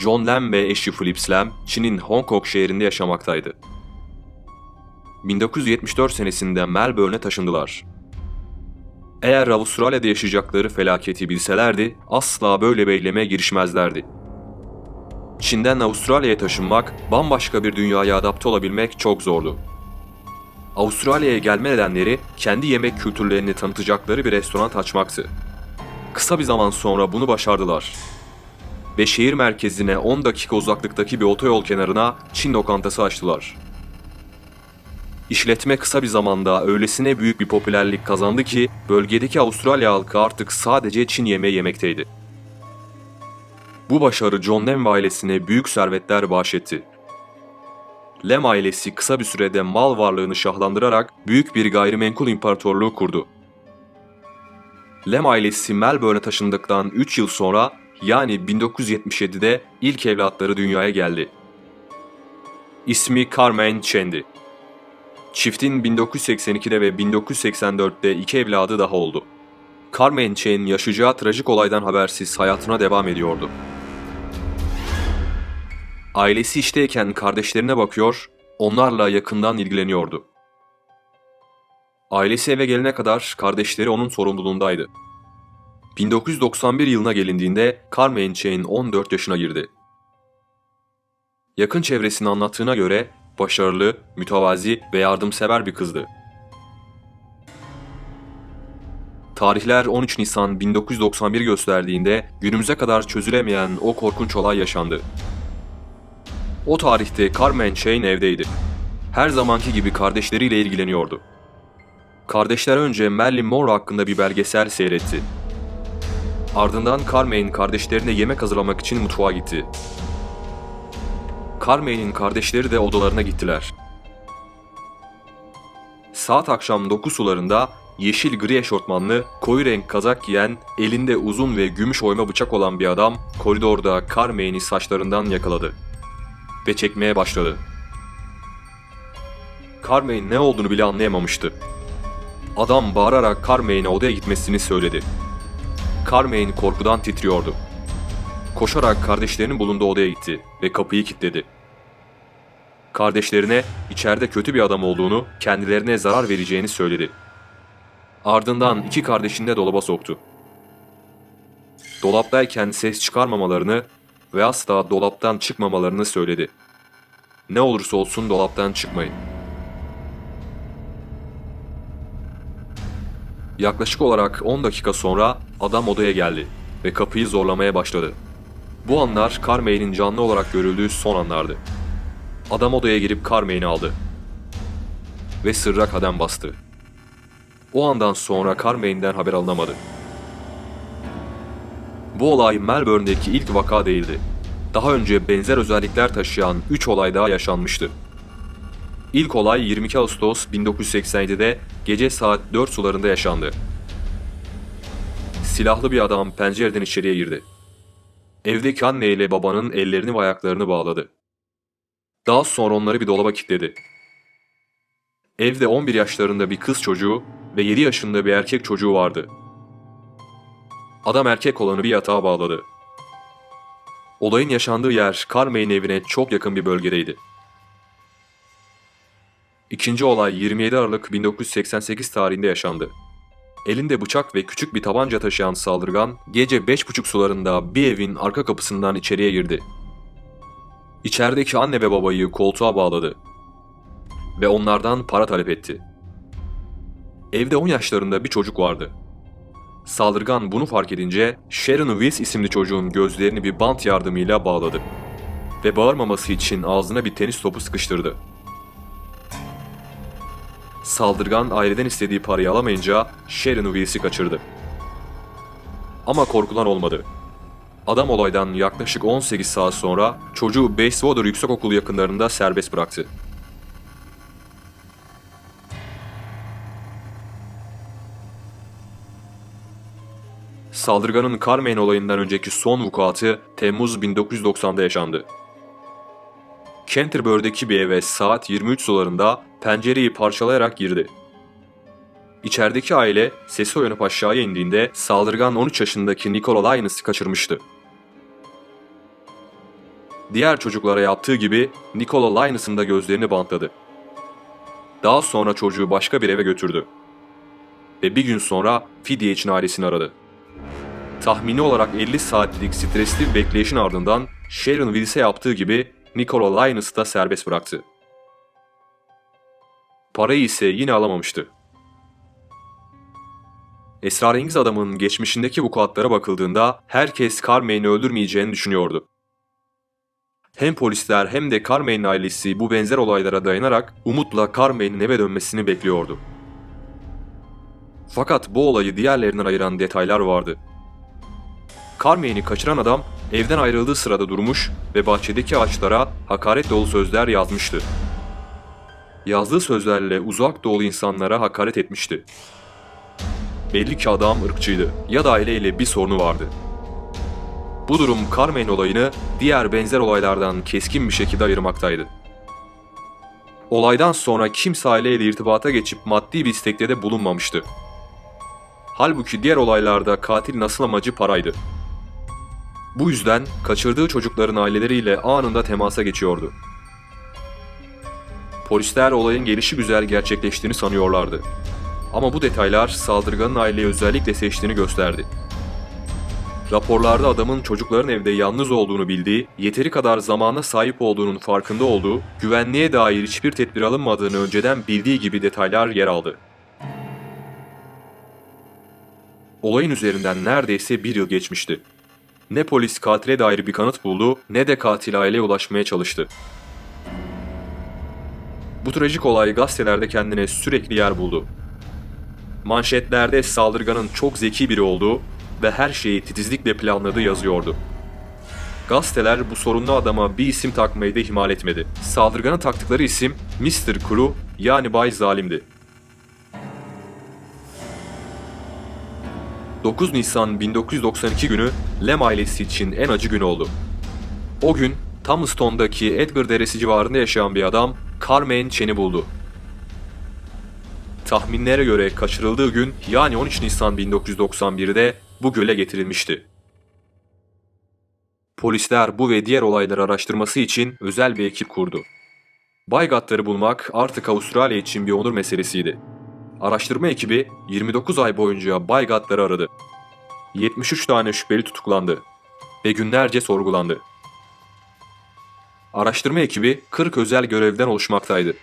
John Lam ve eşi Phillips Lam, Çin'in Hong Kong şehrinde yaşamaktaydı. 1974 senesinde Melbourne'e taşındılar. Eğer Avustralya'da yaşayacakları felaketi bilselerdi, asla böyle bir girişmezlerdi. Çin'den Avustralya'ya taşınmak, bambaşka bir dünyaya adapte olabilmek çok zordu. Avustralya'ya gelme nedenleri kendi yemek kültürlerini tanıtacakları bir restoran açmaktı. Kısa bir zaman sonra bunu başardılar. Ve şehir merkezine 10 dakika uzaklıktaki bir otoyol kenarına Çin lokantası açtılar. İşletme kısa bir zamanda öylesine büyük bir popülerlik kazandı ki bölgedeki Avustralya halkı artık sadece Çin yemeği yemekteydi. Bu başarı John Lem ailesine büyük servetler bahşetti. Lem ailesi kısa bir sürede mal varlığını şahlandırarak büyük bir gayrimenkul imparatorluğu kurdu. Lem ailesi Melbourne'e taşındıktan 3 yıl sonra yani 1977'de ilk evlatları dünyaya geldi. İsmi Carmen Chen'di. Çiftin 1982'de ve 1984'te iki evladı daha oldu. Carmen Chen yaşayacağı trajik olaydan habersiz hayatına devam ediyordu. Ailesi işteyken kardeşlerine bakıyor, onlarla yakından ilgileniyordu. Ailesi eve gelene kadar kardeşleri onun sorumluluğundaydı. 1991 yılına gelindiğinde Carmen Chen 14 yaşına girdi. Yakın çevresini anlattığına göre başarılı, mütevazi ve yardımsever bir kızdı. Tarihler 13 Nisan 1991 gösterdiğinde günümüze kadar çözülemeyen o korkunç olay yaşandı. O tarihte Carmen Shane evdeydi. Her zamanki gibi kardeşleriyle ilgileniyordu. Kardeşler önce Marilyn Monroe hakkında bir belgesel seyretti. Ardından Carmen kardeşlerine yemek hazırlamak için mutfağa gitti. Carmen'in kardeşleri de odalarına gittiler. Saat akşam 9 sularında yeşil gri eşortmanlı, koyu renk kazak giyen, elinde uzun ve gümüş oyma bıçak olan bir adam koridorda Carmen'i saçlarından yakaladı ve çekmeye başladı. Carmen ne olduğunu bile anlayamamıştı. Adam bağırarak Carmen'e odaya gitmesini söyledi. Carmen korkudan titriyordu. Koşarak kardeşlerinin bulunduğu odaya gitti ve kapıyı kilitledi. Kardeşlerine içeride kötü bir adam olduğunu, kendilerine zarar vereceğini söyledi. Ardından iki kardeşini de dolaba soktu. Dolaptayken ses çıkarmamalarını ve asla dolaptan çıkmamalarını söyledi. Ne olursa olsun dolaptan çıkmayın. Yaklaşık olarak 10 dakika sonra adam odaya geldi ve kapıyı zorlamaya başladı. Bu anlar Carmen'in canlı olarak görüldüğü son anlardı. Adam odaya girip Carmen'i aldı ve sırra kadem bastı. O andan sonra Carmen'den haber alınamadı. Bu olay Melbourne'deki ilk vaka değildi. Daha önce benzer özellikler taşıyan 3 olay daha yaşanmıştı. İlk olay 22 Ağustos 1987'de gece saat 4 sularında yaşandı. Silahlı bir adam pencereden içeriye girdi. Evdeki anne ile babanın ellerini ve ayaklarını bağladı. Daha sonra onları bir dolaba kilitledi. Evde 11 yaşlarında bir kız çocuğu ve 7 yaşında bir erkek çocuğu vardı. Adam erkek olanı bir yatağa bağladı. Olayın yaşandığı yer Carmen'in evine çok yakın bir bölgedeydi. İkinci olay 27 Aralık 1988 tarihinde yaşandı. Elinde bıçak ve küçük bir tabanca taşıyan saldırgan gece 5.30 sularında bir evin arka kapısından içeriye girdi. İçerideki anne ve babayı koltuğa bağladı ve onlardan para talep etti. Evde 10 yaşlarında bir çocuk vardı. Saldırgan bunu fark edince Sharon Wills isimli çocuğun gözlerini bir bant yardımıyla bağladı ve bağırmaması için ağzına bir tenis topu sıkıştırdı. Saldırgan aileden istediği parayı alamayınca Sharon Wills'i kaçırdı. Ama korkulan olmadı. Adam olaydan yaklaşık 18 saat sonra çocuğu Bayswater Yüksekokulu yakınlarında serbest bıraktı. Saldırganın Carmen olayından önceki son vukuatı Temmuz 1990'da yaşandı. Canterbury'deki bir eve saat 23 sularında pencereyi parçalayarak girdi. İçerideki aile sesi uyanıp aşağıya indiğinde saldırgan 13 yaşındaki Nicola Linus'ı kaçırmıştı. diğer çocuklara yaptığı gibi Nikola Linus'ın da gözlerini bantladı. Daha sonra çocuğu başka bir eve götürdü. Ve bir gün sonra fidye için ailesini aradı. Tahmini olarak 50 saatlik stresli bekleyişin ardından Sharon Wills'e yaptığı gibi Nikola Linus'ı da serbest bıraktı. Parayı ise yine alamamıştı. Esrarengiz adamın geçmişindeki vukuatlara bakıldığında herkes Carmen'i öldürmeyeceğini düşünüyordu. Hem polisler hem de Carmen'in ailesi bu benzer olaylara dayanarak umutla Carmen'in eve dönmesini bekliyordu. Fakat bu olayı diğerlerinden ayıran detaylar vardı. Carmen'i kaçıran adam evden ayrıldığı sırada durmuş ve bahçedeki ağaçlara hakaret dolu sözler yazmıştı. Yazdığı sözlerle uzak doğulu insanlara hakaret etmişti. Belli ki adam ırkçıydı ya da aileyle bir sorunu vardı. Bu durum Carmen olayını diğer benzer olaylardan keskin bir şekilde ayırmaktaydı. Olaydan sonra kimse aileyle irtibata geçip maddi bir istekte de bulunmamıştı. Halbuki diğer olaylarda katilin asıl amacı paraydı. Bu yüzden kaçırdığı çocukların aileleriyle anında temasa geçiyordu. Polisler olayın gelişi güzel gerçekleştiğini sanıyorlardı. Ama bu detaylar saldırganın aileyi özellikle seçtiğini gösterdi. Raporlarda adamın çocukların evde yalnız olduğunu bildiği, yeteri kadar zamana sahip olduğunun farkında olduğu, güvenliğe dair hiçbir tedbir alınmadığını önceden bildiği gibi detaylar yer aldı. Olayın üzerinden neredeyse bir yıl geçmişti. Ne polis katile dair bir kanıt buldu ne de katil aileye ulaşmaya çalıştı. Bu trajik olay gazetelerde kendine sürekli yer buldu. Manşetlerde saldırganın çok zeki biri olduğu ve her şeyi titizlikle planladığı yazıyordu. Gazeteler bu sorunlu adama bir isim takmayı da ihmal etmedi. Saldırgana taktıkları isim Mr. Kuru yani Bay Zalim'di. 9 Nisan 1992 günü Lem ailesi için en acı gün oldu. O gün Thomastown'daki Edgar Deresi civarında yaşayan bir adam Carmen Chen'i buldu. Tahminlere göre kaçırıldığı gün yani 13 Nisan 1991'de bu göle getirilmişti. Polisler bu ve diğer olayları araştırması için özel bir ekip kurdu. Baygatları bulmak artık Avustralya için bir onur meselesiydi. Araştırma ekibi 29 ay boyunca Baygatları aradı. 73 tane şüpheli tutuklandı ve günlerce sorgulandı. Araştırma ekibi 40 özel görevden oluşmaktaydı.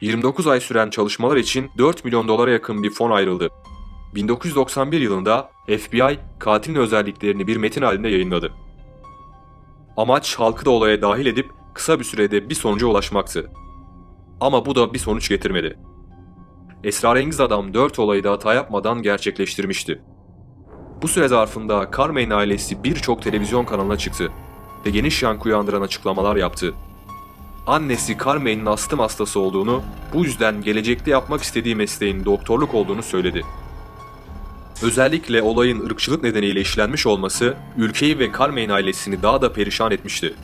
29 ay süren çalışmalar için 4 milyon dolara yakın bir fon ayrıldı. 1991 yılında FBI katilin özelliklerini bir metin halinde yayınladı. Amaç halkı da olaya dahil edip kısa bir sürede bir sonuca ulaşmaktı. Ama bu da bir sonuç getirmedi. Esrarengiz adam 4 olayı da hata yapmadan gerçekleştirmişti. Bu süre zarfında Carmen ailesi birçok televizyon kanalına çıktı ve geniş yankı uyandıran açıklamalar yaptı. Annesi Carmen'in astım hastası olduğunu, bu yüzden gelecekte yapmak istediği mesleğin doktorluk olduğunu söyledi. Özellikle olayın ırkçılık nedeniyle işlenmiş olması ülkeyi ve Carmen ailesini daha da perişan etmişti.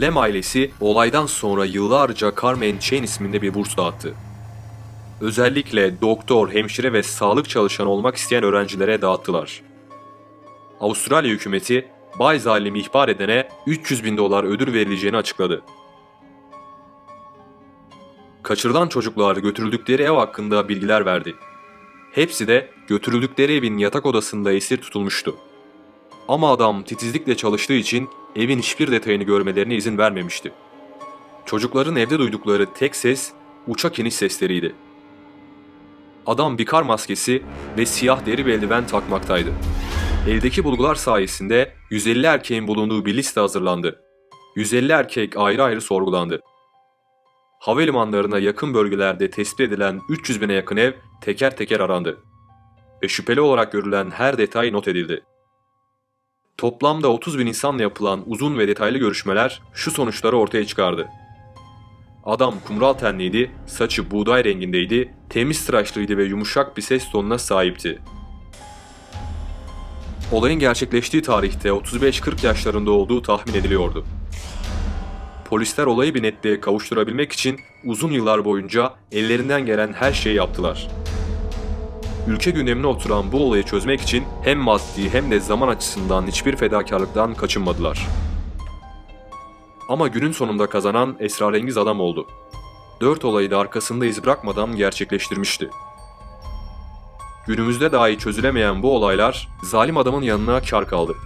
Lem ailesi olaydan sonra yıllarca Carmen Chain isminde bir burs dağıttı. Özellikle doktor, hemşire ve sağlık çalışanı olmak isteyen öğrencilere dağıttılar. Avustralya hükümeti Bay Zalim'i ihbar edene 300 bin dolar ödül verileceğini açıkladı. Kaçırılan çocuklar götürüldükleri ev hakkında bilgiler verdi. Hepsi de götürüldükleri evin yatak odasında esir tutulmuştu. Ama adam titizlikle çalıştığı için evin hiçbir detayını görmelerine izin vermemişti. Çocukların evde duydukları tek ses uçak iniş sesleriydi. Adam bir kar maskesi ve siyah deri bir eldiven takmaktaydı. Eldeki bulgular sayesinde 150 erkeğin bulunduğu bir liste hazırlandı. 150 erkek ayrı ayrı sorgulandı. Havalimanlarına yakın bölgelerde tespit edilen 300 bine yakın ev teker teker arandı. Ve şüpheli olarak görülen her detay not edildi. Toplamda 30 bin insanla yapılan uzun ve detaylı görüşmeler şu sonuçları ortaya çıkardı. Adam kumral tenliydi, saçı buğday rengindeydi, temiz tıraşlıydı ve yumuşak bir ses tonuna sahipti. Olayın gerçekleştiği tarihte 35-40 yaşlarında olduğu tahmin ediliyordu. Polisler olayı bir netliğe kavuşturabilmek için uzun yıllar boyunca ellerinden gelen her şeyi yaptılar. Ülke gündemine oturan bu olayı çözmek için hem maddi hem de zaman açısından hiçbir fedakarlıktan kaçınmadılar. Ama günün sonunda kazanan esrarengiz adam oldu. Dört olayı da arkasında iz bırakmadan gerçekleştirmişti. Günümüzde dahi çözülemeyen bu olaylar zalim adamın yanına kar kaldı.